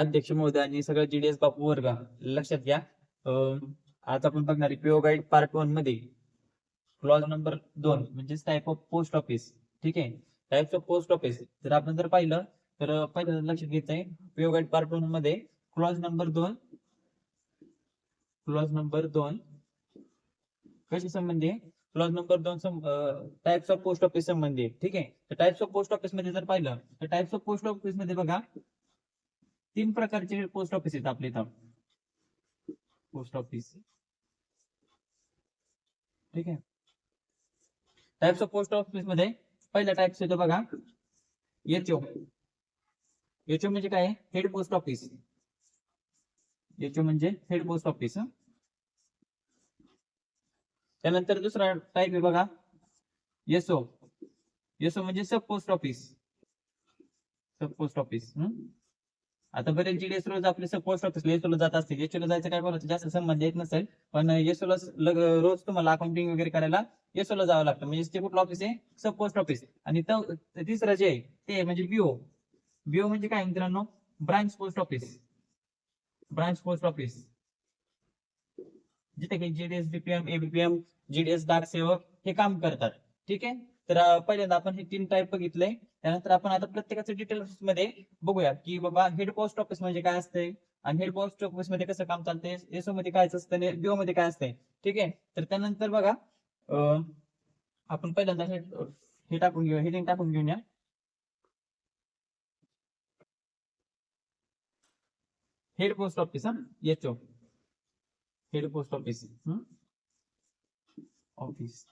अध्यक्ष महोदय आणि सगळं जीडीएस बापू वर्ग लक्षात घ्या. आज आपण बघणार आहे पीओ गाईड पार्ट वनमध्ये. क्लॉज नंबर दोन म्हणजे टाईप ऑफ पोस्ट ऑफिस ठीक आहे? टाइप्स ऑफ पोस्ट ऑफिस जर आपण जर पाहिलं तर अं, पहिलं लक्षात घ्यायचं आहे पीओ गाईड पार्ट वनमध्ये. क्लॉज नंबर दोन. क्लॉज नंबर दोन. कशी संबंधी क्लॉज नंबर दोन टाइप्स ऑफ पोस्ट ऑफिस संबंधी ठीक आहे? तर टाइप्स ऑफ पोस्ट ऑफिसमध्ये जर पाहिलं तर टाइप्स ऑफ पोस्ट ऑफिसमध्ये बघा तीन प्रकारचे पोस्ट ऑफ़िस आहेत आपल्या इथं. पोस्ट ऑफ़िस ठीक आहे. टाइप्स ऑफ़ पोस्ट ऑफ़िस मध्ये पहिला टाइप्स येतो बघा. एचओ एचओ म्हणजे हेड पोस्ट ऑफ़िस एचओ म्हणजे हेड पोस्ट ऑफ़िस दुसरा टाइप आहे बघा. एसओ म्हणजे sub post office sub post office आता बरेच जीडीएस रोज आपले पोस्ट ऑफिसला एसओला जात असतील एसओला जायचं काय बोलायचं? जास्त संबंध येत नसेल पण एसओला रोज तुम्हाला अकाउंटिंग वगैरे करायला एसओला जावं लागतं. म्हणजे ते कुठलं ऑफिस आहे? सब पोस्ट ऑफिस आणि तिसरं जे आहे ते म्हणजे बीओ बीओ म्हणजे काय मित्रांनो? Branch post office branch post office जिथे काही जीडीएस बीपीएम एबीपीएम जीडीएस डाक सेवक हे काम करतात. ठीक आहे? तर पहिल्यांदा आपण हे तीन टाईप बघितले त्यानंतर आपण आता प्रत्येकाचं डिटेल्स की बाबा head post office head post office मध्ये कसं काम चालतंय? एसओ काय असतं? बीओ काय असतंय? ठीक तर त्यानंतर बघा अं, आपण हे हे टाकून हेडिंग टाकून हेड पोस्ट ऑफ़िस हा? हेड पोस्ट ऑफ़िस ऑफ़िस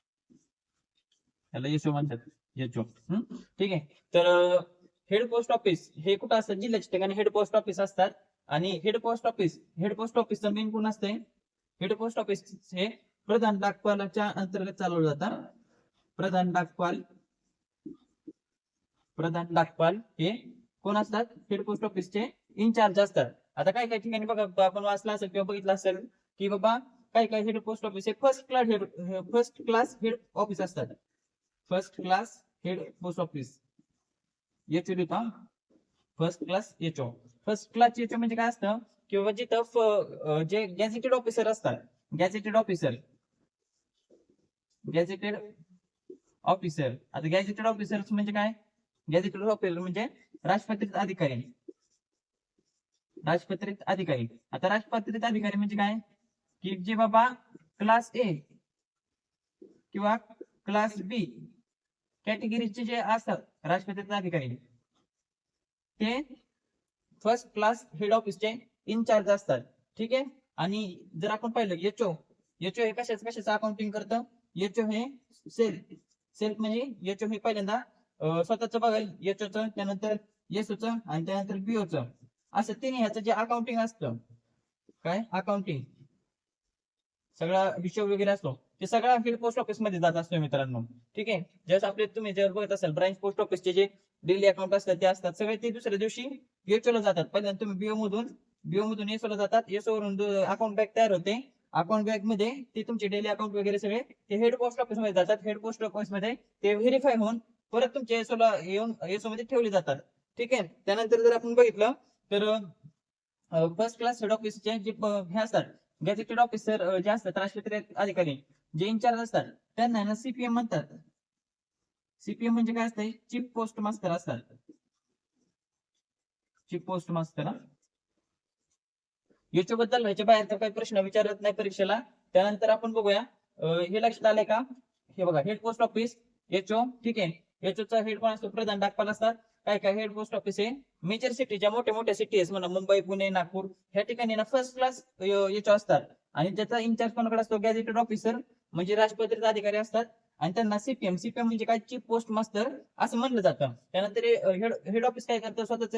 ठीक आहे. तर हेड पोस्ट ऑफिस हे कुठं असतात जिल्ह्याच्या ठिकाणी हेड पोस्ट ऑफिस असतात. आणि head post office head post ऑफिसचं मेन कोण असतंय? हेड पोस्ट ऑफिस हे प्रधान डाकपालाच्या अंतर्गत चालवलं जातात प्रधान डाकपाल प्रधान डाकपाल हे कोण असतात? हेड पोस्ट ऑफिसचे इन्चार्ज असतात. आता काही काही ठिकाणी बघा आपण वाचलं असेल किंवा बघितलं असेल की बाबा काय काय हेड पोस्ट ऑफिस हे first class head first class head office असतात. First class head post office H होता first class HO first class HO म्हणजे काय असतं? किंवा जिथं जे गॅझेटेड ऑफिसर असतात. गॅझेटेड ऑफिसर गॅझेटेड ऑफिसर आता गॅझेटेड ऑफिसर म्हणजे काय? गॅझेटेड ऑफिसर म्हणजे राजपत्रित अधिकारी. राजपत्रित अधिकारी. आता राजपत्रित अधिकारी म्हणजे काय? की जे बाबा क्लास ए किंवा क्लास बी कॅटेगरीचे जे असतात राष्ट्रपतीचे अधिकारी ते फर्स्ट क्लास हेड ऑफिसचे इन्चार्ज असतात. ठीक आहे? आणि जर आपण पाहिलं एचओ एचओ हे कशाच कशाचं अकाउंटिंग करतं? एचओ हे सेल सेल म्हणजे एचओ हे पहिल्यांदा स्वतःच स्वतःचं बघाल एचओचं त्यानंतर एसओचं आणि त्यानंतर बीओचं असं तिने ह्याचं जे अकाउंटिंग असतं. काय? अकाउंटिंग सगळा हिशोब वगैरे असतो. ते सगळा हेड पोस्ट ऑफिसमध्ये जात असतो मित्रांनो. ठीक आहे? जस आपले तुम्ही जर बघत असाल ब्रांच पोस्ट ऑफिसचे जे डेली अकाउंट असतात ते असतात. सगळे ते दुसऱ्या दिवशी एचओला जातात. पहिल्यांदा तुम्ही बीओ मधून बीओ मधून एसओला जातात. एसओ वरून अकाउंट बॅग तयार होते. अकाउंट बॅगमध्ये ते तुमचे डेली अकाउंट वगैरे सगळे ते हेड पोस्ट ऑफिसमध्ये जातात. हेड पोस्ट ऑफिसमध्ये ते व्हेरीफाय होऊन परत तुमच्या एसओला येऊन एसओ मध्ये ठेवले जातात. ठीक आहे? त्यानंतर जर आपण बघितलं तर फर्स्ट क्लास हेड ऑफिसचे जे हे असतात गॅझेटेड ऑफिसर जे असतात राष्ट्रीय अधिकारी जे इन्चार्ज असतात त्यांना ना सीपीएम म्हणतात. सीपीएम म्हणजे काय असतं चीफ पोस्ट मास्टर असतात. चीफ पोस्ट मास्टर याच्याबद्दल ह्याच्या बाहेर तर काही प्रश्न विचारत नाही परीक्षेला. त्यानंतर आपण बघूया. हे लक्षात आलंय का? हे बघा हेड पोस्ट ऑफिस एचओ ठीक आहे. एचओचा हेड कोण असतो? प्रधान डाकपाल असतात. काय काय? हेड पोस्ट ऑफिस आहे. मेजर सिटीच्या मोठ्या मोठ्या सिटी आहेत म्हणा मुंबई पुणे नागपूर. ह्या ठिकाणी ना फर्स्ट क्लास याच्या असतात. आणि त्याचा इन्चार्ज कोणाकडे असतो? गॅजेटेड ऑफिसर म्हणजे राजपत्रित अधिकारी असतात आणि त्यांना सीपीएम सीपीएम म्हणजे काय? चीफ पोस्ट मास्टर असं म्हणलं जातं. त्यानंतर हेड हेड ऑफिस काय करतं? स्वतःच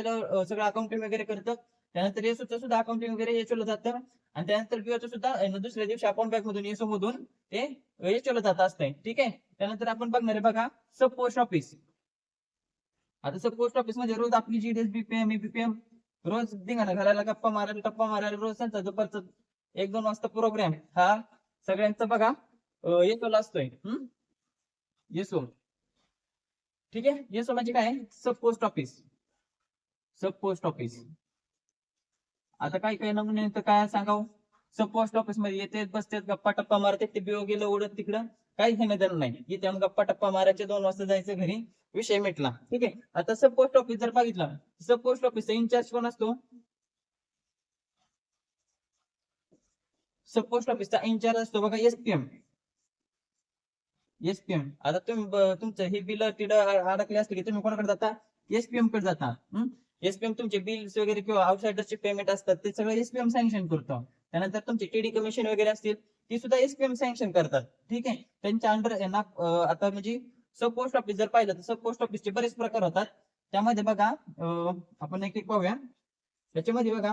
सगळं अकाउंटिंग वगैरे करतं. त्यानंतर एसोचं सुद्धा अकाउंटिंग वगैरे एचओला जातं. आणि त्यानंतर बीओचं सुद्धा दुसऱ्या दिवशी अकाउंट बँक मधून एसओ मधून ते एचओला जात असतंय. ठीक आहे? त्यानंतर आपण बघणार आहे बघा सब पोस्ट ऑफिस आता सब पोस्ट ऑफिसमध्ये रोज आपली जी बीपीएम बीपीएम रोज धिंगाणा घालायला गप्पा मारायला टप्पा मारायला रोज त्यांचा दुपारचा एक दोन वाजता प्रोग्राम हा सगळ्यांचा बघा. येसोला असतोय हम्म? येसो. ठीक आहे? येसो म्हणजे काय? Sub post office sub post office आता काही काही नमुने तर काय सांगाव? सब पोस्ट ऑफिसमध्ये येते बसतात गप्पा टप्पा मारते ते बिओ गेलं उडत तिकडं. काही घेणं देणं नाही. इथे गप्पा टप्पा मारायचे दोन वाजता जायचं घरी. विषय मिटला. ठीक आहे? आता सब पोस्ट ऑफिस जर बघितलं सब पोस्ट ऑफिसचा इन्चार्ज कोण असतो? सब पोस्ट ऑफिसचा इन्चार्ज असतो बघा एसपीएम एसपीएम आता तुम्ही तुमचं हे बिल तिड अडकले असले की तुम्ही कोणाकडे जाता? एसपीएमकडे जाता. एसपीएम तुमचे बिल्स वगैरे किंवा आउटसाइडरचे पेमेंट असतात ते सगळं एसपीएम सँक्शन करतो. त्यानंतर तुमचे टीडी कमिशन वगैरे असतील ती सुद्धा एसपीएम सँक्शन करतात. ठीक आहे? त्यांच्या अंडर यांना आता म्हणजे सब पोस्ट ऑफिस जर पाहिलं तर सब पोस्ट ऑफिसचे बरेच प्रकार होतात. त्यामध्ये बघा आपण एक एक पाहूया. त्याच्यामध्ये बघा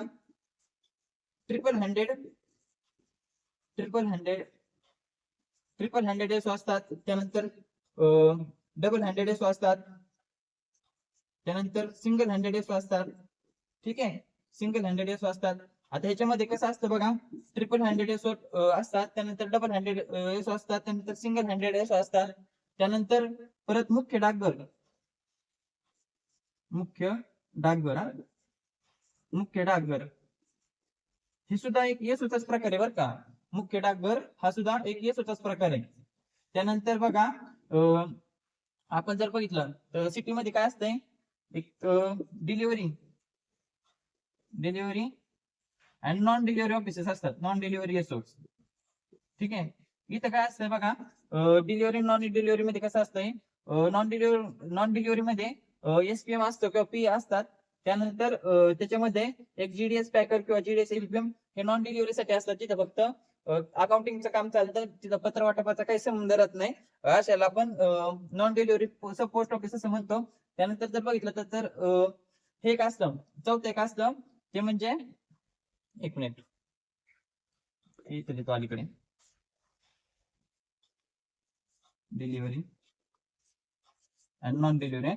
triple hundred triple hundred triple hundred S असतात त्यानंतर डबल हंड्रेड एस असतात त्यानंतर सिंगल हंड्रेड एस असतात ठीक आहे? सिंगल हंड्रेड एस असतात आता ह्याच्यामध्ये कसं असतं बघा? ट्रिपल हँड्रेड एस असतात. त्यानंतर डबल हंड्रेड एस असतात त्यानंतर सिंगल हँड्रेड एस असतात त्यानंतर परत मुख्य डाकघर मुख्य डाकघर हा. मुख्य डाकघर हे सुद्धा एक येसूचाच प्रकार आहे बरं का? मुख्य डाकघर हा सुद्धा एक येसूचाच प्रकार आहे. त्यानंतर बघा आपण जर बघितलं तर सिटी मध्ये काय असतंय? एक delivery delivery and non delivery offices असतात. नॉन डिलिव्हरी एसओ ठीक आहे? इथं काय असतंय बघा डिलिव्हरी नॉन डिलिव्हरी मध्ये कसं असतंय? नॉन डिलिव्हरी नॉन डिलिव्हरी मध्ये एसपीएम असतो किंवा पी असतात. त्यानंतर त्याच्यामध्ये एक जीडीएस पॅकर किंवा जीडीएस एलपीएम हे नॉन डिलिव्हरी साठी असतात. जिथे फक्त अकाउंटिंगचं काम चालतं. तिथं पत्र वाटपाचा काही संबंध राहत नाही. अशाला आपण नॉन डिलिव्हरी पोस्ट ऑफिस असं म्हणतो. त्यानंतर जर बघितलं तर हे एक असतं. चौथं एक असतं. ते म्हणजे एक मिनिट. इथं देतो अलीकडे. डिलिव्हरी अँड नॉन डिलिव्हरी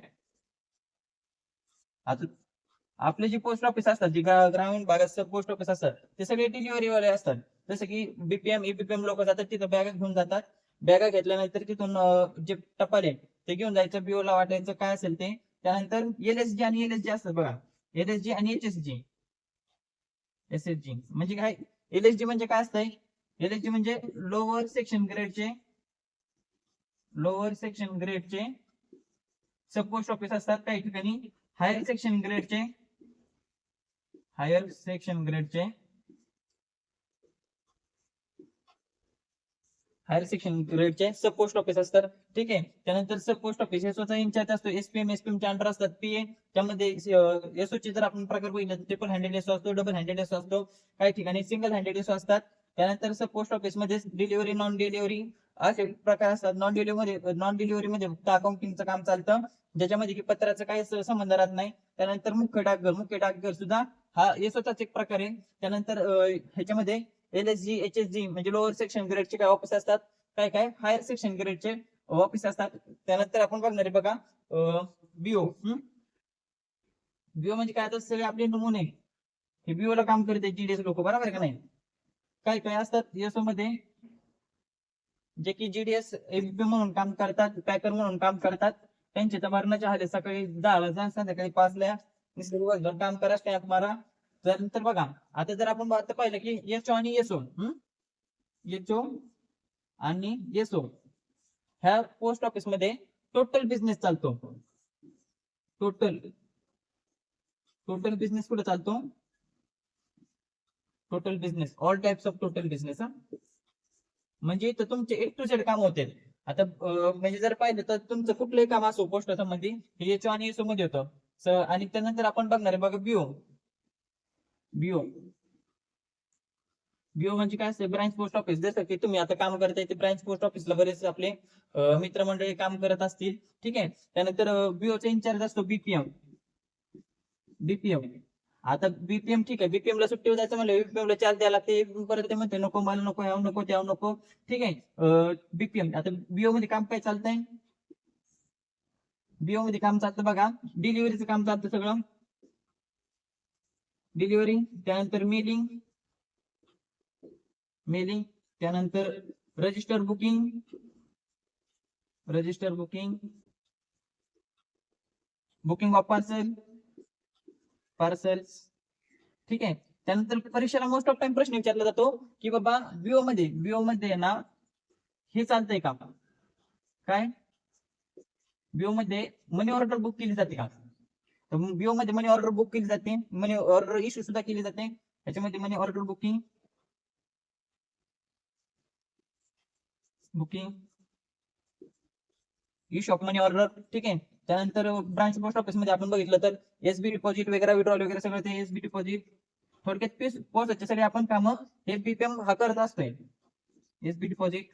आता आपले जे पोस्ट ऑफिस असतात जे ग्रामीण भागात पोस्ट ऑफिस असतात ते सगळे डिलिव्हरी वाले असतात. जसं की बीपीएम ईबीपीएम लोक जातात तिथं बॅगा घेऊन जातात. बॅगा घेतल्यानंतर तिथून जे टपाल आहे ते घेऊन जायचं बिओला वाटायचं काय असेल ते. त्यानंतर एलएसजी आणि एलएसजी असतात बघा. एलएसजी आणि एचएसजी एसएसजी म्हणजे काय? एलएसजी म्हणजे काय असतंय? एलएसजी म्हणजे लोअर सेक्शन ग्रेडचे लोअर सेक्शन ग्रेडचे सब पोस्ट ऑफिस असतात काही ठिकाणी. हायर सेक्शन ग्रेडचे हायर सेक्शन ग्रेडचे हायर सेक्शन ग्रेडचे सब पोस्ट ऑफिस असतात. ठीक आहे? त्यानंतर सब पोस्ट ऑफिस एसओचा इंचार्ज इन्चार्ज असतो. एसपीएम एसपीएम च्या अंडर असतात. पीए त्यामध्ये एसओ चे जर आपण प्रकार बघितलं ट्रिपल हँडेड एसओ असतो डबल हँडेड एसओ असतो. काही ठिकाणी सिंगल हँडेड एसओ असतात. त्यानंतर सब पोस्ट ऑफिसमध्ये डिलिव्हरी नॉन डिलिव्हरी असे प्रकार असतात. नॉन डिलिव्हरी मध्ये नॉन डिलिव्हरी मध्ये फक्त अकाउंटिंगचं काम चालतं. ज्याच्यामध्ये की पत्राचा काही संबंध राहत नाही. त्यानंतर मुख्य डाकघर मुख्य डाकघर सुद्धा हा एसओचाच एक प्रकार आहे. त्यानंतर ह्याच्यामध्ये L S G H S G म्हणजे लोअर सेक्शन ग्रेडचे काय ऑफिस असतात? काय काय? हायर सेक्शन ग्रेडचे ऑफिस असतात. त्यानंतर आपण बघणार आहे बघा बीओ बीओ म्हणजे काय आता सगळे आपले नमुने. हे बीओ ला काम करते जीडीएस लोक बरोबर का नाही? काय काय असतात? एसओ मध्ये जे की जीडीएस एबीपी म्हणून काम करतात पॅकर म्हणून काम करतात. त्यांचे तर मरणाचे हाले सकाळी दहा जा संध्याकाळी पाचला नुसतं काम करा स्टॅम्प मारा. तर नंतर बघा आता जर आपण आता पाहिलं की एचओ आणि एसओ एचओ आणि एसओ ह्या पोस्ट ऑफिसमध्ये टोटल बिझनेस चालतो. टोटल टोटल बिझनेस कुठे चालतो? Total business all types of total business हा? म्हणजे इथं तुमचे एक टू झेड काम होते. आता म्हणजे जर पाहिलं तर तुमचं कुठलंही काम असो पोस्ट संबंधी हे एचओ आणि एसओ मध्ये होतं. आणि त्यानंतर आपण बघणार आहे बघा बीओ बीओ बीओ म्हणजे काय असते? ब्रांच पोस्ट ऑफिस जसं की तुम्ही आता काम करताय ते ब्रांच पोस्ट ऑफिसला बरेच आपले मित्रमंडळी काम करत असतील. ठीक आहे? त्यानंतर बीओचा इन्चार्ज असतो बीपीएम बीपीएम आता बीपीएम ठीक आहे. बीपीएम ला सुट्टी जायचं म्हणलं बीपीएम ला चार्ज द्यायला ते परत ते म्हणते नको मला नको याव नको त्याव नको. ठीक आहे? बीपीएम आता बीओ मध्ये काम काय चालतंय? बीओ मध्ये काम चालतं बघा. डिलिव्हरीचं काम चालतं सगळं. डिलिव्हरी त्यानंतर मेलिंग मेलिंग त्यानंतर register booking register booking booking of parcel parcels ठीक आहे. त्यानंतर परीक्षेला मोस्ट ऑफ टाइम प्रश्न विचारला जातो की बाबा बीओ मध्ये बीओ मध्ये आहे ना हे चालतंय का? काय? बीओ मध्ये मनी ऑर्डर बुक केली जाते का? तर बिओ मध्ये मनी ऑर्डर बुक केली जाते. मनी ऑर्डर इश्यू सुद्धा केली जाते. त्याच्यामध्ये money order booking booking issue of money order ठीक आहे? त्यानंतर ब्रांच पोस्ट ऑफिसमध्ये आपण बघितलं तर एसबी डिपॉझिट वगैरे विड्रॉल वगैरे सगळं ते एसबी डिपॉझिट थोडक्यात पीस पोस्टचे सगळे आपण काम हे बीपीएम हा करत असतोय. एसबी डिपॉझिट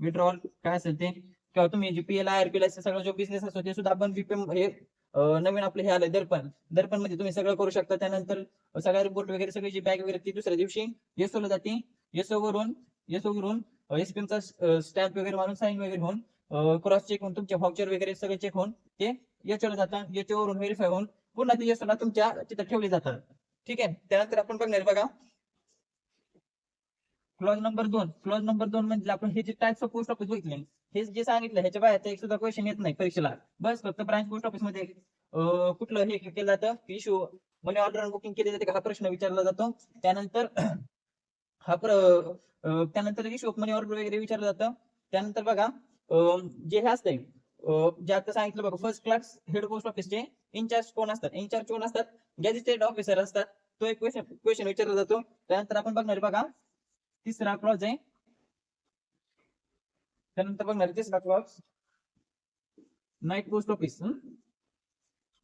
विड्रॉल काय असेल ते? किंवा तुम्ही जीपीएल आय आर सगळं जो बिझनेस असतो ते सुद्धा आपण बीपीएम हे नवीन आपलं हे आलंय दर्पण. दर्पणमध्ये तुम्ही सगळं करू शकता. त्यानंतर सगळ्या रिपोर्ट वगैरे सगळी जी बॅग वगैरे ती दुसऱ्या दिवशी येसोला जाते. येसो वरून येसो वरून एसपीएमचा स्टॅम्प वगैरे मारून साईन वगैरे होऊन क्रॉस चेक होऊन तुमचे व्हाउचर वगैरे सगळे चेक होऊन ते याच्यावर जातात याच्यावरून व्हेरीफाय होऊन पुन्हा ते येसोला तुमच्या तिथं ठेवले जातात. ठीक आहे? त्यानंतर आपण बघणार बघा. क्लॉज नंबर दोन. क्लॉज नंबर दोन म्हणजे आपण हे जे टाइप्स ऑफ पोस्ट ऑफिस बघितले हे जे सांगितलं ह्याच्या बाहेर एक सुद्धा क्वेश्चन येत नाही परीक्षेला. बस फक्त ब्रांच पोस्ट ऑफिसमध्ये कुठलं हे केलं जातं इश्यू मनी ऑर्डर बुकिंग केली जाते का हा प्रश्न विचारला जातो. त्यानंतर हा प्र त्यानंतर इश्यू मनी ऑर्डर वगैरे विचारलं जातं. त्यानंतर बघा जे हे असतंय जे आता सांगितलं बघा फर्स्ट क्लास हेड पोस्ट ऑफिसचे इन्चार्ज कोण असतात? इन्चार्ज कोण असतात? गॅजिस्टेड ऑफिसर असतात. तो एक क्वेश्चन क्वेश्चन विचारला जातो. त्यानंतर आपण बघणार बघा तिसरा क्लॉज आहे त्यानंतर बघणार तेच clause night post office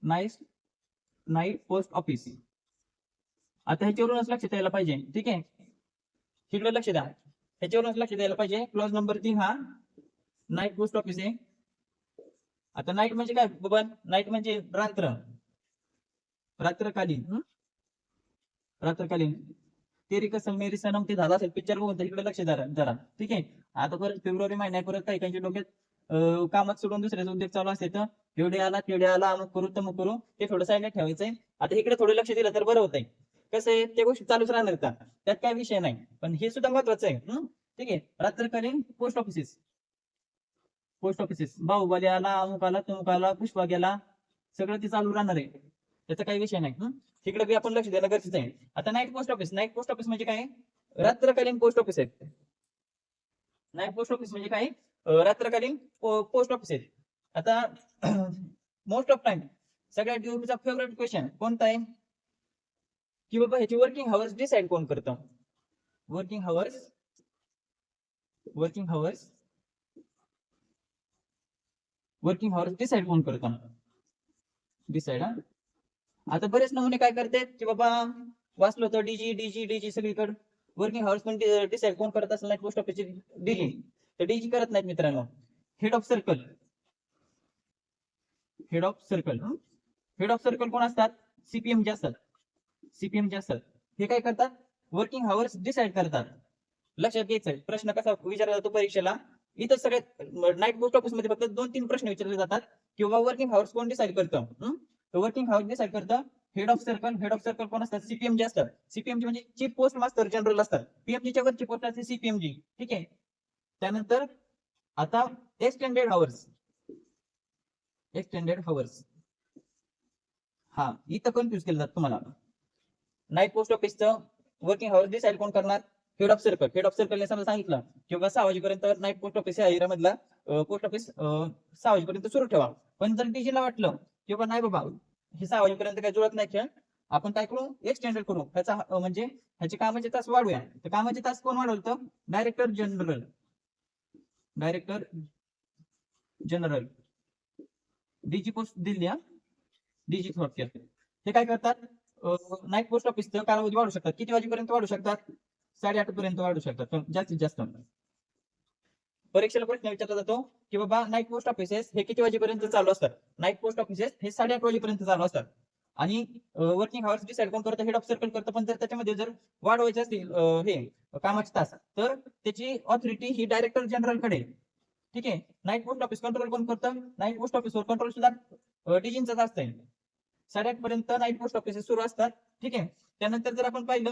night night post office आता ह्याच्यावरूनच लक्ष द्यायला पाहिजे ठीक आहे? तिकडे लक्ष द्या. ह्याच्यावरूनच लक्ष द्यायला पाहिजे. क्लॉज नंबर तीन हा? नाईट पोस्ट ऑफिस आहे. आता नाईट म्हणजे काय बबन नाईट म्हणजे रात्र. रात्रकालीन रात्रकालीन. तेरी कसं मेरी सनम ते झाला असेल. पिक्चर बघून त्याच्याकडे इकडे लक्ष द्या जरा ठीक आहे? आता परत फेब्रुवारी महिन्यात परत काही काही डोक्यात कामात सोडून दुसऱ्याचा उद्योग चालू असते तर एवढे आला तेवढे आला अमुक करू तमुक करू. ते थोडं साईडला ठेवायचंय. आता इकडे थोडं लक्ष दिलं तर बरं होतंय. कसं आहे? त्या गोष्टी चालूच राहणार का? त्यात काय विषय नाही. पण हे सुद्धा महत्वाचं आहे. ठीक आहे? रात्रकालीन post offices post offices Baahubali आला अमुक आला तमुक आला पुष्पा गेला. सगळं ते चालू राहणार आहे. त्याचा काही विषय नाही. इकडे तिकडे बी आपण लक्ष द्यायला गरजेचं आहे. आता night post office night post office म्हणजे काय? रात्रकालीन पोस्ट ऑफिस आहेत. नाईट पोस्ट ऑफिस म्हणजे काय? रात्रकालीन पोस्ट ऑफिस आहेत. आता मोस्ट ऑफ टाइम सगळ्या ड्युटीचा फेवरेट क्वेश्चन कोणता आहे? की बाबा ह्याची वर्किंग हवर्स डिसाईड कोण करतं? Working hours working hours working hours decide कोण करतं? डिसाईड हा? आता बरेच नमुने काय करतात की बाबा वाचलो तर डीजी डीजी डीजी सगळीकडे. वर्किंग हवर्स पण डिसाईड कोण करत असेल पोस्ट ऑफिसची डीजी तर डीजी करत नाहीत मित्रांनो. Head of circle head of circle head of circle कोण असतात? सीपीएम जे असतात. सीपीएम जे असतात. हे काय करतात? वर्किंग हावर्स डिसाईड करतात. लक्षात घ्यायचं प्रश्न कसा विचारला जातो परीक्षेला? इथं सगळ्यात नाईट पोस्ट ऑफिसमध्ये फक्त दोन तीन प्रश्न विचारले जातात. किंवा वर्किंग हवर्स कोण डिसाईड करतं? तर वर्किंग हाऊस करता head of circle head of circle कोण असतात? सीपीएम जे असतात. सीपीएमजी म्हणजे चीफ पोस्ट मास्टर जनरल असतात. पीएमजीच्या वरची पोस्ट असते सीपीएमजी ठीक आहे? त्यानंतर आता एक्सटेंडेड हावर्स एक्सटेंडेड हावर्स हा इथं कन्फ्युज केलं जात तुम्हाला. नाईट पोस्ट ऑफिसचं वर्किंग हावर्स डिसाईड कोण करणार? Head of circle head of सर्कलने समजा सांगितलं किंवा सहा वाजेपर्यंत नाईट पोस्ट ऑफिस या एरियामधला पोस्ट ऑफिस सहा वाजेपर्यंत सुरू ठेवा. पण जर डीजीला वाटलं किंवा नाही बाबा. हे सहा वाजेपर्यंत काही जुळत नाही खेळ. आपण काय करू? एक्सटेंडेड करू. ह्याचा म्हणजे ह्याचे कामाचे तास वाढूया. तर कामाचे तास कोण वाढवलं director general director general DG post दिली डीजी थोडक्यात. हे काय करतात? नाईट पोस्ट ऑफिसचं कालावधी वाढू शकतात. किती वाजेपर्यंत वाढू शकतात? साडेआठ पर्यंत वाढू शकतात. जास्तीत जास्त. परीक्षेला प्रश्न विचारला जातो की बाबा नाईट पोस्ट ऑफिसेस हे किती वाजेपर्यंत चालू असतात? नाईट पोस्ट ऑफिसेस हे साडेआठ वाजेपर्यंत चालू असतात. आणि वर्किंग आवर्स डिसाइड कोण करतं? हेड ऑफ सर्कल करतं. पण जर त्याच्यामध्ये जर वाढवायचे असतील हे कामाचे तास तर त्याची ऑथॉरिटी ही डायरेक्टर जनरलकडे ठीक आहे? नाईट पोस्ट ऑफिस कंट्रोल कोण करतं? नाईट पोस्ट ऑफिसवर कंट्रोल सुद्धा डीजींचाच येईल साडेआठ पर्यंत नाईट पोस्ट ऑफिसेस सुरू असतात. ठीक आहे? त्यानंतर जर आपण पाहिलं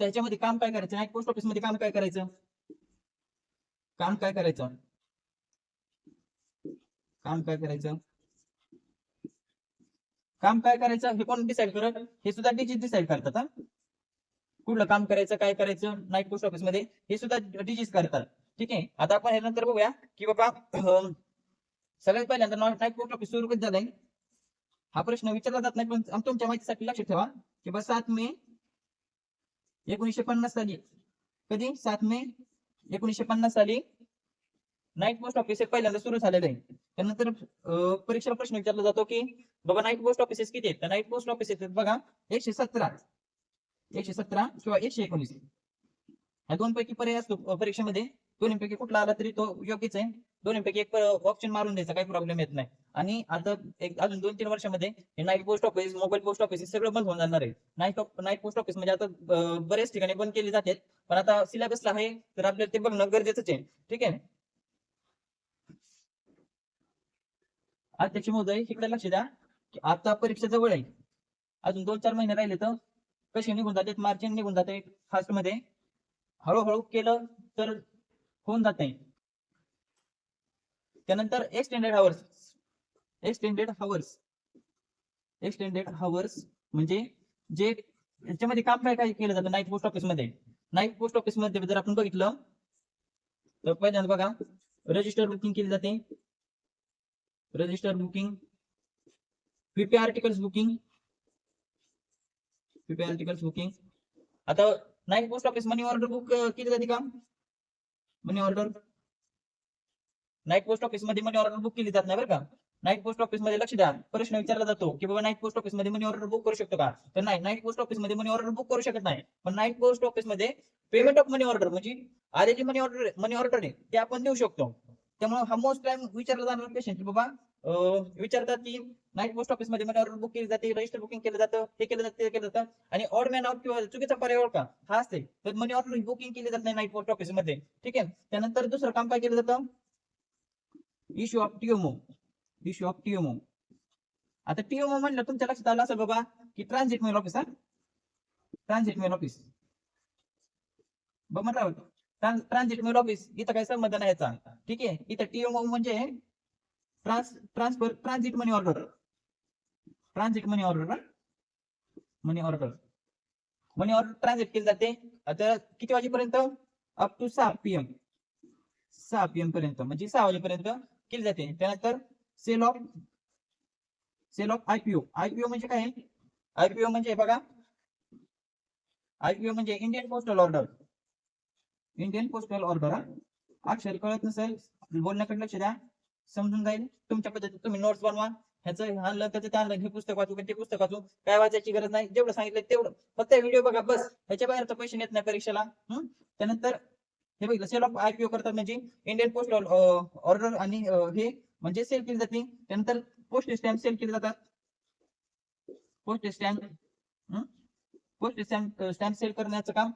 त्याच्यामध्ये काम काय करायचं? नाईट पोस्ट ऑफिसमध्ये काम काय करायचं? काम काय करायचं? काम काय करायचं? काम काय करायचं? हे कोण डिसाईड करत? हे सुद्धा डीजीच डिसाईड करतात कुठलं काम करायचं काय करायचं? नाईट पोस्ट ऑफिसमध्ये. हे सुद्धा डीजीच करतात. ठीक आहे? आता आपण हे नंतर बघूया की बाबा सगळ्यात पहिल्यांदा नाईट पोस्ट ऑफिस सुरू कधी झालंय? हा प्रश्न विचारला जात नाही पण तुमच्या माहितीसाठी लक्षात ठेवा की बा सात मे एकोणीसशे पन्नास साली कधी? सात मे एकोणीसशे पन्नास साली नाईट पोस्ट ऑफिस पहिल्यांदा सुरू झालेलं आहे. त्यानंतर परीक्षा परीक्षेला प्रश्न विचारला जातो की बाबा नाईट पोस्ट ऑफिसेस किती आहेत? तर नाईट पोस्ट ऑफिस आहेत बघा एकशे सतरा. एकशे सतरा किंवा एकशे एकोणीस. या दोन पैकी पर्याय असतो परीक्षेमध्ये. दोन्हीपैकी कुठला आला तरी तो योग्यच आहे. दोन्हीपैकी एक ऑप्शन मारून द्यायचा काही प्रॉब्लेम येत नाही. आणि आता एक अजून दोन तीन वर्षामध्ये हे night post office mobile post office हे सगळं बंद होऊन जाणार आहे. नाईट नाईट पोस्ट ऑफिस म्हणजे आता बरेच ठिकाणी बंद केली जाते पण आता सिलेबसला आहे तर आपल्याला ते बघणं गरजेचंच आहे. ठीक आहे? अध्यक्ष महोदय इकडे लक्ष द्या. की आता परीक्षा जवळ आहे. अजून दोन चार महिने राहिले तर कसे निघून जाते मार्जिन निघून जाते. फास्टमध्ये हळूहळू केलं तर होऊन जाते. त्यानंतर extended hours extended hours extended hours म्हणजे जे याच्यामध्ये काम काय काय केलं जातं? नाईट पोस्ट ऑफिसमध्ये. नाईट पोस्ट ऑफिसमध्ये जर आपण बघितलं तर पहिल्यांदा बघा रजिस्टर बुकिंग केली जाते. Register booking PP articles booking PP articles booking आता night post office money order book केली जाते का? मनी ऑर्डर नाईट पोस्ट ऑफिसमध्ये मनी ऑर्डर बुक केली जात नाही बरं का? नाईट पोस्ट ऑफिसमध्ये लक्ष द्या. प्रश्न विचारला जातो की बाबा नाईट पोस्ट ऑफिसमध्ये मनी ऑर्डर बुक करू शकतो का? तर नाही नाईट पोस्ट ऑफिसमध्ये मनी ऑर्डर बुक करू शकत नाही. पण नाईट पोस्ट ऑफिसमध्ये पेमेंट ऑफ मनी ऑर्डर म्हणजे आलेली मनी ऑर्डर मनी ऑर्डर आहे ते आपण देऊ शकतो. त्यामुळे हा मोस्ट टाइम विचारला जाणार पेशंट बाबा विचारतात की नाईट पोस्ट ऑफिसमध्ये मनी बुक केली जाते रजिस्टर बुकिंग केलं जातं हे केलं जातं ते केलं जातं. आणि ऑड मॅन आउट किंवा चुकीचा पर्याय ओळखा हा असते. तर मनी ऑर्डर बुकिंग केली जात नाही नाईट पोस्ट ऑफिसमध्ये. ठीक आहे? त्यानंतर दुसरं काम काय केलं जातं? Issue of TMO issue of TMO आता टीएमओ म्हणलं तुमच्या लक्षात आलं असेल बाबा की ट्रान्झिट मेल ऑफिस हा? ट्रान्झिट मेल ऑफिस बघ म्हटलं ट्रान्झिट मेल ऑफिस इथं काही संबंध नाही याचा. ठीक आहे? इथं टीएमओ म्हणजे trans transfer transit money order transit money order money order money order transit केली जाते. आता किती वाजेपर्यंत? अप टू सहा पीएम सहा पीएम पर्यंत. म्हणजे सहा वाजेपर्यंत केली जाते. त्यानंतर sale of sale of IPO IPO म्हणजे काय? आयपीओ म्हणजे बघा. आयपीओ म्हणजे Indian postal order Indian postal order अक्षर कळत नसेल बोलण्याकडे लक्ष द्या. समजून जाईल. तुमच्या पद्धतीत तुम्ही नोट्स बनवा. ह्याचं आणलं त्याचं ते आणलं हे पुस्तक वाचू ते पुस्तक वाचू. काय वाचायची गरज नाही. जेवढं सांगितलं तेवढं. फक्त व्हिडिओ बघा बस. ह्याच्या बाहेरचं पैसे येत नाही परीक्षेला. त्यानंतर हे बघितलं सेल ऑफ आयपीओ करतात म्हणजे इंडियन पोस्ट ऑर्डर आणि हे म्हणजे सेल केली जाते. त्यानंतर पोस्ट स्टॅम्प सेल केले जातात. Post stamp post stamp stamp sale करण्याचं काम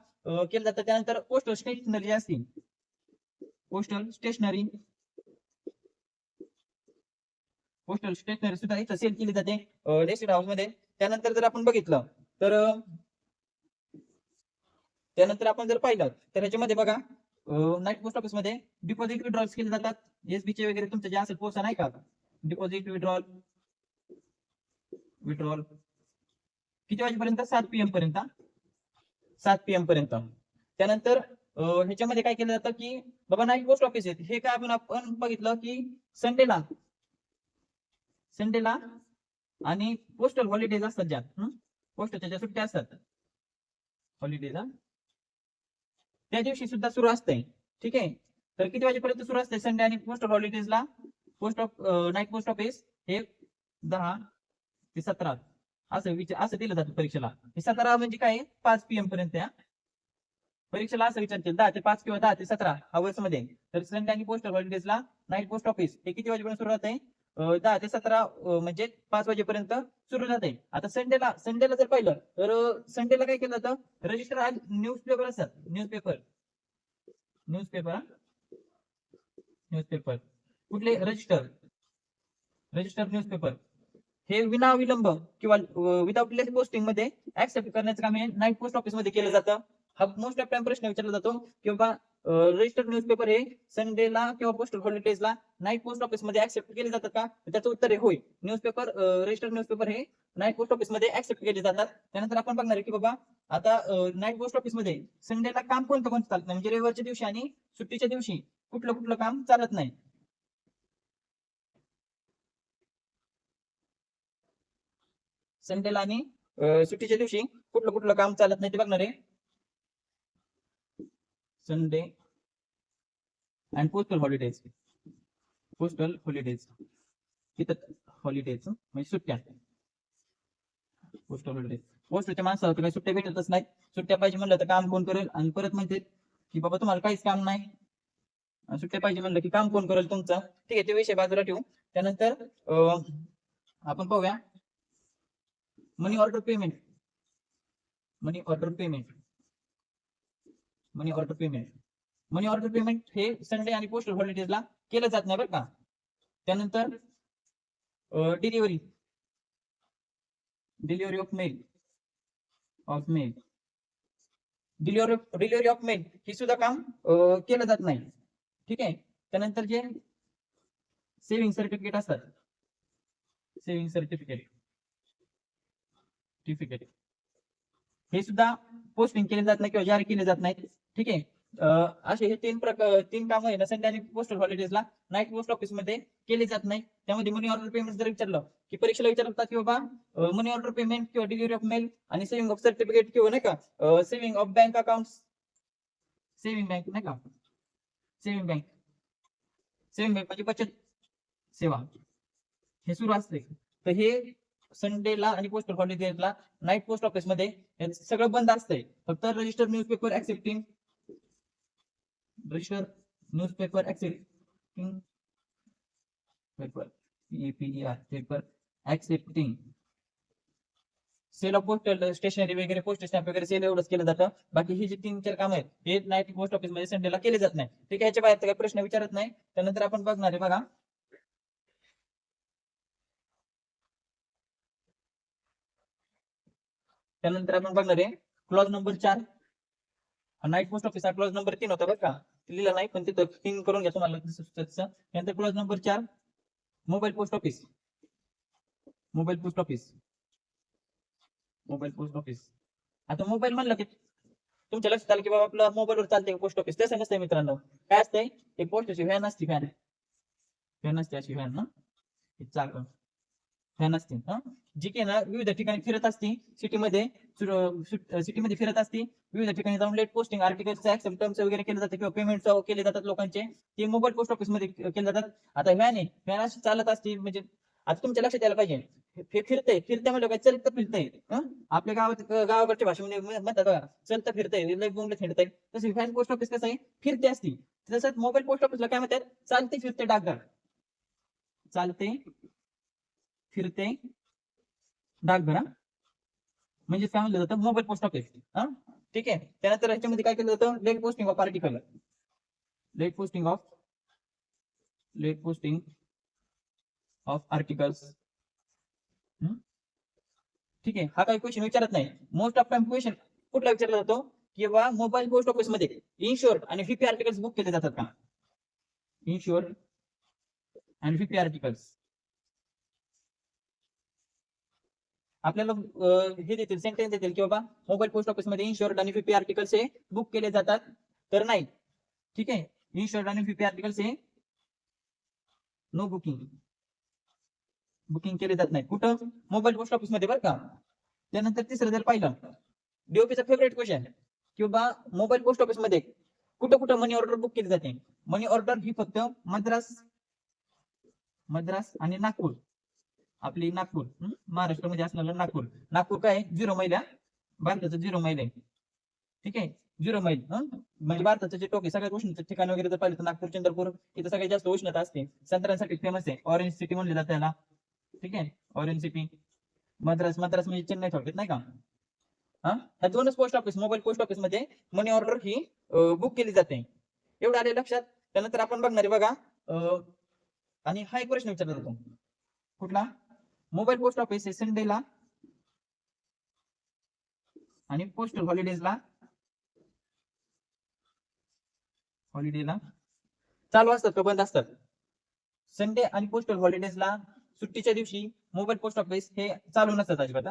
केलं जातं. त्यानंतर पोस्टल स्टेशनरी असते. पोस्टल स्टेशनरी पोस्टल स्टेशनरी सुद्धा इथं सेल केली जाते रेसिड हाऊसमध्ये. त्यानंतर जर आपण बघितलं तर त्यानंतर आपण जर पाहिलं तर याच्यामध्ये बघा नाईट पोस्ट ऑफिसमध्ये डिपॉझिट विड्रॉल केले जातात. एसबीचे वगैरे तुमचं जे असेल पोस्ट नाही का? डिपॉझिट विड्रॉल विड्रॉल किती वाजेपर्यंत? सात पीएम पर्यंत सात पीएम पर्यंत. त्यानंतर ह्याच्यामध्ये काय केलं जातं की बाबा नाईट पोस्ट ऑफिस आहेत. हे काय आपण आपण बघितलं की संडेला संडेला आणि पोस्टल हॉलिडेज असतात ज्यात पोस्टच्या ज्या सुट्ट्या असतात. हॉलिडेज त्या दिवशी सुद्धा सुरू असते ठीक आहे? तर किती वाजेपर्यंत सुरू असते संडे आणि postal हॉलिडेजला post of night post office हे दहा ते सतरा. असं विचार असं दिलं जातं परीक्षेला. हे सतरा म्हणजे काय? पाच पीएम पर्यंत या परीक्षेला असं विचारते दहा ते पाच किंवा दहा ते सतरा आवर्समध्ये तर संडे आणि पोस्टल हॉलिडेजला नाईट पोस्ट ऑफिस हे किती वाजेपर्यंत सुरू होते दहा ते सतरा म्हणजे पाच वाजेपर्यंत सुरू जाते आता संडेला संडेला जर पाहिलं तर संडेला काय केलं जातं? रजिस्टर हा न्यूज पेपर असतात. Newspaper newspaper newspaper कुठले? रजिस्टर रजिस्टर न्यूज पेपर हे विना विलंब किंवा विदाउट लेस पोस्टिंगमध्ये ऍक्सेप्ट करण्याचं काम हे नाईट पोस्ट ऑफिसमध्ये केलं जातं. हा मोस्ट ऑफ टाइम प्रश्न विचारला जातो. किंवा रजिस्टर्ड न्यूजपेपर हे संडेला किंवा पोस्टल हॉलिडेजला नाईट पोस्ट ऑफिसमध्ये ऍक्सेप्ट केले जातात का? त्याचं उत्तर आहे होय न्यूजपेपर रजिस्टर्ड न्यूजपेपर हे नाईट पोस्ट ऑफिसमध्ये ऍक्सेप्ट केले जातात. त्यानंतर आपण बघणार आहे की बाबा आता नाईट पोस्ट ऑफिसमध्ये संडेला काम कोणतं कोणतं चालत? नाही म्हणजे रविवारच्या दिवशी आणि सुट्टीच्या दिवशी कुठलं कुठलं काम चालत नाही. संडेला आणि सुट्टीच्या दिवशी कुठलं कुठलं काम चालत नाही ते बघणार आहे. Sunday and postal holidays postal holidays तिथं हॉलिडेज म्हणजे सुट्ट्या. पोस्टल हॉलिडेज पोस्टच्या माणसाला तर काही सुट्ट्या भेटतच नाही. सुट्ट्या पाहिजे म्हणलं तर काम कोण करेल? आणि परत म्हणते की बाबा तुम्हाला काहीच काम नाही. सुट्ट्या पाहिजे म्हणलं की काम कोण करेल तुमचं? ठीक आहे ते विषय बाजूला ठेवू. त्यानंतर आपण पाहूया. Money order payment money order payment money order payment money order payment हे संडे आणि पोस्टल हॉलिडेजला केलं जात नाही बरं का. त्यानंतर delivery delivery of mail of mail delivery delivery of mail हे सुद्धा काम केलं जात नाही. ठीक आहे? त्यानंतर जे सेव्हिंग सर्टिफिकेट असतात. सेव्हिंग सर्टिफिकेट सर्टिफिकेट हे सुद्धा पोस्टिंग केले जात नाही किंवा जारी केले जात नाही. ठीक आहे? असे हे तीन प्रकार तीन काम आहे ना संडे आणि पोस्टल हॉलिडेजला नाईट पोस्ट ऑफिसमध्ये केले जात नाही. त्यामध्ये मनी ऑर्डर पेमेंट जर विचारलं की परीक्षेला विचारतात की बाबा मनी ऑर्डर पेमेंट किंवा डिलिव्हरी ऑफ मेल आणि सेव्हिंग ऑफ सर्टिफिकेट किंवा नाही का saving of bank account saving bank नाही का? सेव्हिंग बँक सेव्हिंग बँक म्हणजे बचत सेवा. हे सुरू असते. तर हे संडेला आणि पोस्टल हॉलिडेला नाईट पोस्ट ऑफिसमध्ये सगळं बंद असतंय. फक्त register newspaper accepting register newspaper accepting paper PPR paper accepting sale of postal stationery वगैरे पोस्ट स्टॅम्प वगैरे सेल एवढंच केलं जातं. बाकी हे जे तीन चार काम आहेत हे नाईट पोस्ट ऑफिसमध्ये संडेला केले जात नाही. ठीक आहे याच्या बाहेर काही प्रश्न विचारत नाही. त्यानंतर आपण बघणार आहे बघा. त्यानंतर आपण बघणार आहे क्लॉज नंबर चार. नाईट पोस्ट ऑफिस हा क्लॉज नंबर तीन होता बरं का? लिहिला नाही पण तिथं तीन करून घ्या तुम्हाला त्यानंतर क्लॉज नंबर चार mobile post office mobile post office mobile post office आता मोबाईल म्हणलं की तुमच्या लक्षात आलं की बाबा आपलं मोबाईलवर चालते पोस्ट ऑफिस तसं नसतंय मित्रांनो. काय असतंय? एक पोस्टची व्हॅन असते व्हॅन व्हॅन असते अशी व्हॅन ना? चालतं. फॅन असतील असते जी की ना विविध ठिकाणी फिरत असते सिटीमध्ये सिटीमध्ये फिरत असते विविध ठिकाणी जाऊन लेट पोस्टिंग आर्टिकल्स ऍक्सेप्टन्स वगैरे केले जाते किंवा पेमेंट केले जातात लोकांचे ते मोबाईल पोस्ट ऑफिसमध्ये केले जातात. आता व्हॅन आहे. व्हॅन अशी चालत असते म्हणजे आता तुमच्या लक्षात यायला पाहिजे. फिरते फिरतंय फिरतंय म्हणजे काय? चलत फिरतंय. आपल्या गावात गावाकडच्या भाषेमध्ये म्हणतात बघा चलतं फिरतंय. लय बोंगलं फिरतंय तसे व्हॅन पोस्ट ऑफिस कसं आहे? फिरते असते. तसंच मोबाईल पोस्ट ऑफिसला काय म्हणतात? चालते फिरते डाकघर चालते फिरते डाकघर हा म्हणजे काय म्हणलं जातं? मोबाईल पोस्ट ऑफ़िस हा? ठीक आहे. त्यानंतर late posting of article late posting of late posting of articles ठीक आहे. हा काही क्वेश्चन विचारत नाही. मोस्ट ऑफ़ टाइम क्वेश्चन कुठला विचारला जातो? की बाबा मोबाईल पोस्ट ऑफ़िस मध्ये इन्शुअर आणि व्हीपी आर्टिकल्स बुक का? व्हीपी आर्टिकल्स आपल्याला हे देतील सेंटेन्स देतील की बाबा मोबाईल पोस्ट ऑफिसमध्ये इन्शुअर्ड आणि व्हीपी आर्टिकल्स हे बुक केले जातात. तर नाही. ठीक आहे? इन्शुअर्ड आणि व्हीपी आर्टिकल्स हे नो बुकिंग बुकिंग केले जात नाही. कुठं? मोबाईल पोस्ट ऑफिसमध्ये बरं का. त्यानंतर तिसरं जर पाहिलं डीओपीचा फेवरेट क्वेश्चन की बाबा मोबाईल पोस्ट ऑफिसमध्ये कुठं कुठं मनी ऑर्डर बुक केली जाते? मनी ऑर्डर ही फक्त मद्रास मद्रास आणि नागपूर. आपली नागपूर महाराष्ट्रामध्ये असणारं नागपूर. नागपूर काय? झिरो मैल भारताचं झिरो मैल आहे. ठीक आहे? झिरो मैल म्हणजे भारताचं जे टोके सगळ्यात उष्ण ठिकाण वगैरे जर पाहिलं तर नागपूर चंद्रपूर इथं सगळ्यात जास्त उष्णता असते. संत्र्यांसाठी फेमस आहे. ऑरेंज सिटी म्हणले जाते त्याला ठीक आहे? ऑरेंज सिटी मद्रास मद्रास म्हणजे चेन्नई थोडक्यात नाही का? हा? दोनच पोस्ट ऑफिस मोबाईल पोस्ट ऑफिसमध्ये मनी ऑर्डर ही बुक केली जाते. एवढं आले लक्षात. त्यानंतर आपण बघणार आहे बघा अं, आणि हा एक प्रश्न विचारला जातो कुठला? मोबाईल पोस्ट ऑफिस हे संडेला आणि पोस्टल हॉलिडेजला हॉलिडेला चालू असतात का? बंद असतात. संडे आणि पोस्टल हॉलिडेजला सुट्टीच्या दिवशी मोबाईल पोस्ट ऑफिस हे चालू नसतात अजिबात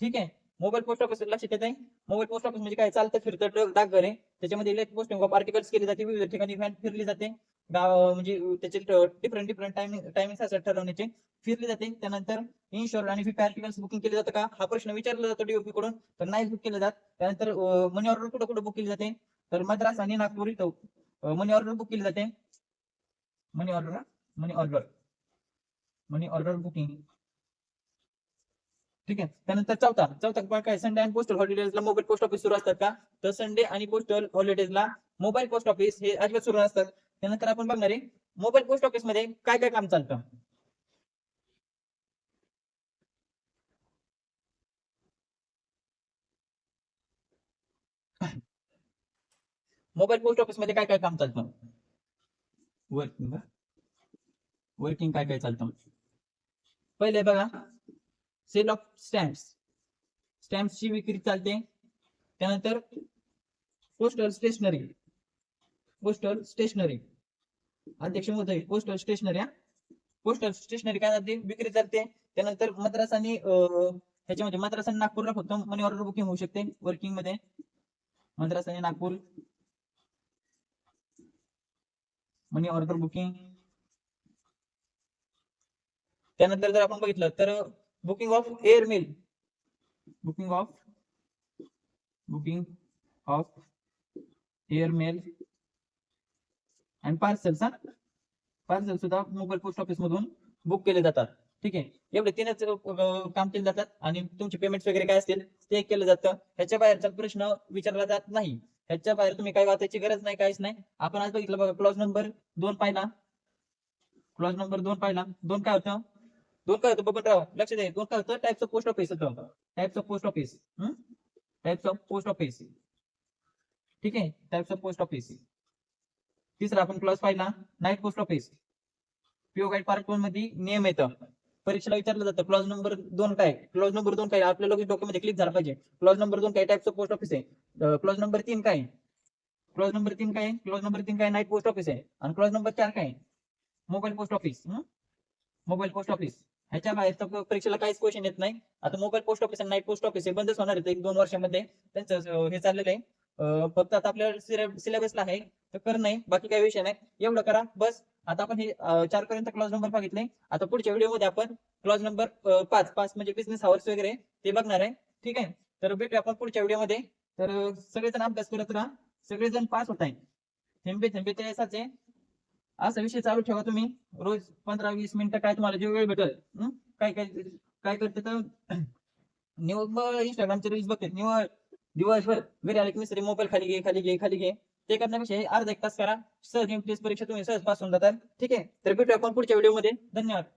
ठीक आहे? मोबाईल पोस्ट ऑफिस लक्षात येत आहे मोबाईल पोस्ट ऑफिस म्हणजे काय? चालतं फिरतं ट्रक डाकघर आहे. त्याच्यामध्ये इलेक्ट्रिक पोस्टिंग ऑफ आर्टिकल्स केली जाते. विविध ठिकाणी व्हॅन फिरली जाते. गाव म्हणजे त्याचे डिफरंट डिफरंट टायमिंग टायमिंग असतात ठरवण्याचे. फिरले जाते त्यानंतर इन्शुअर आणि फीपी बुकिंग केले जातं का? हा प्रश्न विचारला जातो डीओपी कडून. तर नाही बुक केले जात. त्यानंतर मनी ऑर्डर कुठं कुठं बुक केली जाते? तर मद्रास आणि नागपूर इथं. मनी ऑर्डर बुक केली जाते. Money order money order money order booking ठीक आहे. त्यानंतर चौथा. चौथा पण काय? संडे आणि पोस्टल हॉलिडेजला मोबाईल पोस्ट ऑफिस सुरू असतात का? तर संडे आणि पोस्टल हॉलिडेजला मोबाईल पोस्ट ऑफिस हे अजिबात सुरू असतात त्यानंतर आपण बघणार आहे मोबाईल पोस्ट ऑफ़िस मध्ये काय काय काम चालतं? मोबाईल पोस्ट ऑफ़िस मध्ये काय काय काम चालतं? वर्किंग वर्किंग काय काय चालतं? पहिले बघा सेल ऑफ़ स्टॅम्प्स स्टॅम्प्सची विक्री चालते. त्यानंतर पोस्टल स्टेशनरी पोस्टल स्टेशनरी अध्यक्ष महोदय पोस्टल स्टेशनरी पोस्टल स्टेशनरी काय जाते विक्री चालते त्यानंतर मद्रास आणि ह्याच्यामध्ये मद्रास आणि नागपूरला फक्त मनी ऑर्डर बुकिंग होऊ शकते वर्किंगमध्ये. मद्रास आणि नागपूर. मनी ऑर्डर बुकिंग त्यानंतर जर आपण बघितलं तर booking of air mail booking of booking of air mail आणि पार्सल्स हा? पार्सल सुद्धा मोबाईल पोस्ट ऑफिस मधून बुक केले जातात. ठीक आहे? एवढे तीनच काम केले जातात आणि तुमचे पेमेंट्स वगैरे काय असतील ते केलं जातं. ह्याच्या बाहेरचा प्रश्न विचारला जात नाही. ह्याच्या बाहेर तुम्ही काही वाचायची गरज नाही काहीच नाही. आपण आज बघितलं बघा क्लॉज नंबर दोन पाहिला. क्लॉज नंबर दोन पाहिला. दोन काय होतं? दोन काय होतं? बबनराव लक्ष द्या. दोन काय होतं? टाइप्स ऑफ पोस्ट ऑफिस होतं. Types of post office types of post office ठीक आहे? टाइप्स ऑफ पोस्ट ऑफिस तिसरा आपण क्लॉज पाहिला night post office PO guide part वनमध्ये नियम येतं. परीक्षेला विचारलं जातं क्लॉज नंबर दोन काय? क्लॉज नंबर दोन काय? आपल्या डॉक्युमेंट क्लिक झाला पाहिजे. क्लॉज नंबर दोन काय? टाइप्स ऑफ पोस्ट ऑफिस आहे. क्लॉज नंबर तीन काय? क्लॉज नंबर तीन काय? क्लॉज नंबर तीन काय? नाईट पोस्ट ऑफिस आहे. आणि क्लॉज नंबर चार काय? Mobile post office mobile post office ह्याच्या बाहेर तर परीक्षेला काहीच क्वेश्चन येत नाही. आता मोबाईल पोस्ट ऑफिस आणि नाईट पोस्ट ऑफिस हे बंदच होणार आहे एक दोन वर्षामध्ये त्यांचं हे चाललेलं आहे. फक्त आता आपल्या सिलेबसला आहे तर कर नाही बाकी काही विषय नाही. एवढं करा बस. आता आपण हे चार पर्यंत क्लॉज नंबर बघितले. आता पुढच्या व्हिडिओमध्ये आपण क्लॉज नंबर पाच पाच म्हणजे बिझनेस आवर्स वगैरे ते बघणार आहे. ठीक आहे? तर भेटूया आपण पुढच्या व्हिडिओमध्ये तर सगळेजण अभ्यास करत राहा. सगळेजण पास होत आहे थेंबे थेंबे ते आहे. असा विषय चालू ठेवा तुम्ही. रोज पंधरा वीस मिनिटं काय तुम्हाला जे वेळ भेटल काय काय काय करते तर निवड इंस्टाग्रामचे रील्स बघते. निवड दिवसभर घरी आले की मिस्त्री मोबाईल खाली घे खाली घे खाली घे. ते करण्यापेक्षा अर्धा एक तास करा. सहज एमपीएस परीक्षा तुम्ही सहज पास होऊन जातात. ठीक आहे? तर भेटूया आपण पुढच्या व्हिडिओमध्ये. धन्यवाद.